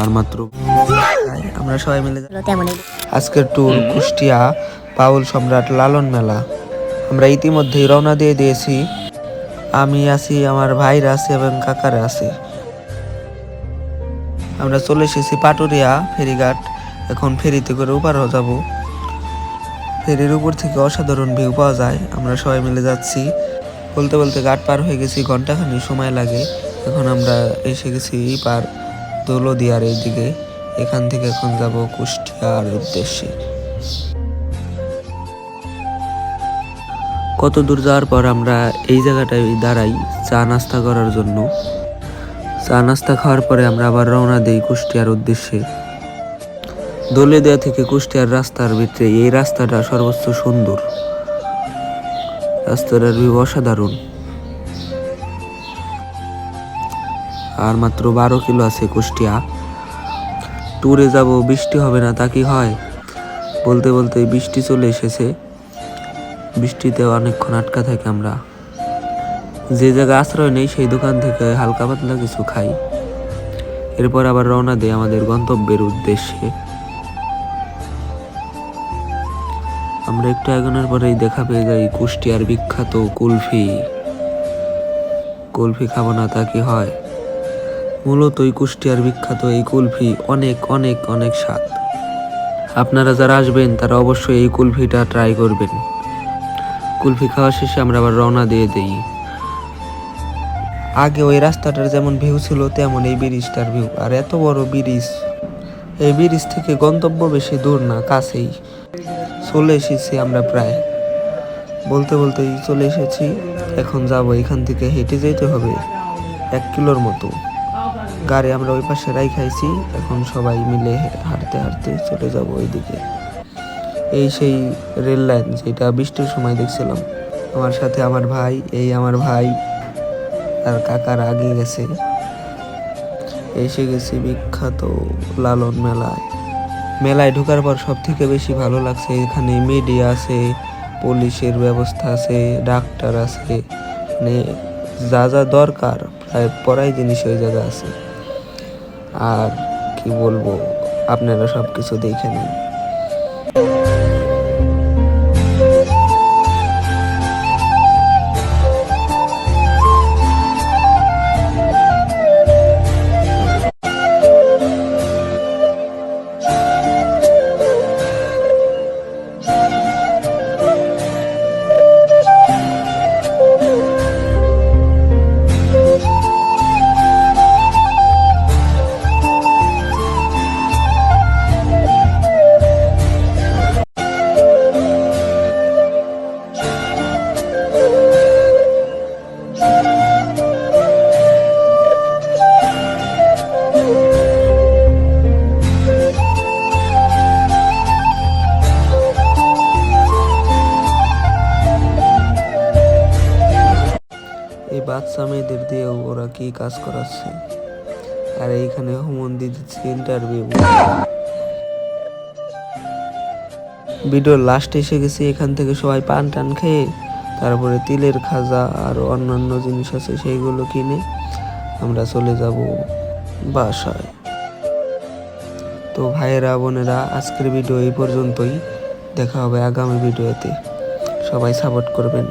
আর মাত্র আমরা সবাই মিলে আজকের ট্যুর কুষ্টিয়া পাউল সম্রাট লালন মেলা। আমরা ইতিমধ্যেই রওনা দিয়ে দিয়েছি। আমি আছি আমার ভাইরা আছে এবং কাকারা আছে। আমরা চলে এসেছি পাটুরিয়া ফেরিঘাট। এখন ফেরিতে করে উপার যাব। ফেরির উপর থেকে অসাধারণ ভিউ পাওয়া যায়। আমরা সবাই মিলে যাচ্ছি। বলতে বলতে ঘাট পার হয়ে গেছি ঘন্টাখানি সময় লাগে। এখন আমরা এসে গেছি এই পার। দৌলদিয়ার এইদিকে, এখান থেকে এখন যাব কুষ্টিয়ার উদ্দেশ্যে। কত দূর যাওয়ার পর আমরা এই জায়গাটায় দাঁড়াই চা নাস্তা করার জন্য। চা নাস্তা খাওয়ার পরে আমরা আবার রওনা দিই কুষ্টিয়ার উদ্দেশ্যে। দোলেদিয়া থেকে কুষ্টিয়ার রাস্তার ভিতরে, এই রাস্তাটা সর্বোচ্চ সুন্দর। রাস্তাটার ভিউ অসাধারণ। আর মাত্র বারো কিলো আছে কুষ্টিয়া। ট্যুরে যাব, বৃষ্টি হবে না, তা কি হয়? বলতে বলতে বৃষ্টি চলে এসেছে। বৃষ্টিতে অনেকক্ষণ আটকা থাকি আমরা। যে জায়গায় আশ্রয় নেই, সেই দোকান থেকে হালকা পাতলা কিছু খাই। এরপর আবার রওনা দেয় আমাদের গন্তব্যের উদ্দেশ্যে। আমরা একটু এগোনোর পরেই দেখা পেয়ে যাই কুষ্টিয়ার বিখ্যাত কুলফি। কুলফি খাব না, তা কি হয়? মূলত এই কুষ্টিয়ার বিখ্যাত এই কুলফি অনেক অনেক অনেক স্বাদ। আপনারা যারা আসবেন, তারা অবশ্যই এই কুলফিটা ট্রাই করবেন। কুলফি খাওয়া শেষে আমরা আবার রওনা দিয়ে দিই। আগে ওই রাস্তাটার যেমন ভিউ ছিল, তেমন এই ব্রিজটার ভিউ আর এত বড় ব্রিজ, এই ব্রিজ থেকে গন্তব্য বেশি দূর না, কাছেই। চলে এসেছি আমরা প্রায়। বলতে বলতেই চলে এসেছি, এখন যাব এখান থেকে, হেঁটে যেতে হবে এক কিলোর মতো। গাড়ি আমরা ওই পাশে খাইছি। এখন সবাই মিলে হাঁটতে হাঁটতে চলে যাব ওইদিকে। এই সেই রেল লাইন যেটা বৃষ্টির সময় দেখছিলাম। আমার সাথে আমার ভাই, এই আমার ভাই আর কাকার আগে গেছে। এসে গেছি বিখ্যাত লালন মেলায়। মেলায় ঢোকার পর সব থেকে বেশি ভালো লাগছে, এখানে মিডিয়া আছে, পুলিশের ব্যবস্থা আছে, ডাক্তার আছে। মানে যা যা দরকার, প্রায় পড়াই জিনিস ওই জায়গা আছে। আর কি বলব আপনারা সব কিছু দেখে নিন। বাচ্চা মেয়েদের দিয়ে ওরা কি কাজ করাচ্ছে? আর এইখানে হুমন্দি দিচ্ছে ইন্টারভিউ ভিডিওর লাস্টে এসে গেছি, এখান থেকে সবাই পান টান খেয়ে, তারপরে তিলের খাজা আর অন্যান্য জিনিস আছে, সেইগুলো কিনে আমরা চলে যাব বাসায়। তো ভাইয়েরা, বোনেরা, আজকের ভিডিও এই পর্যন্তই। দেখা হবে আগামী ভিডিওতে। সবাই সাপোর্ট করবেন।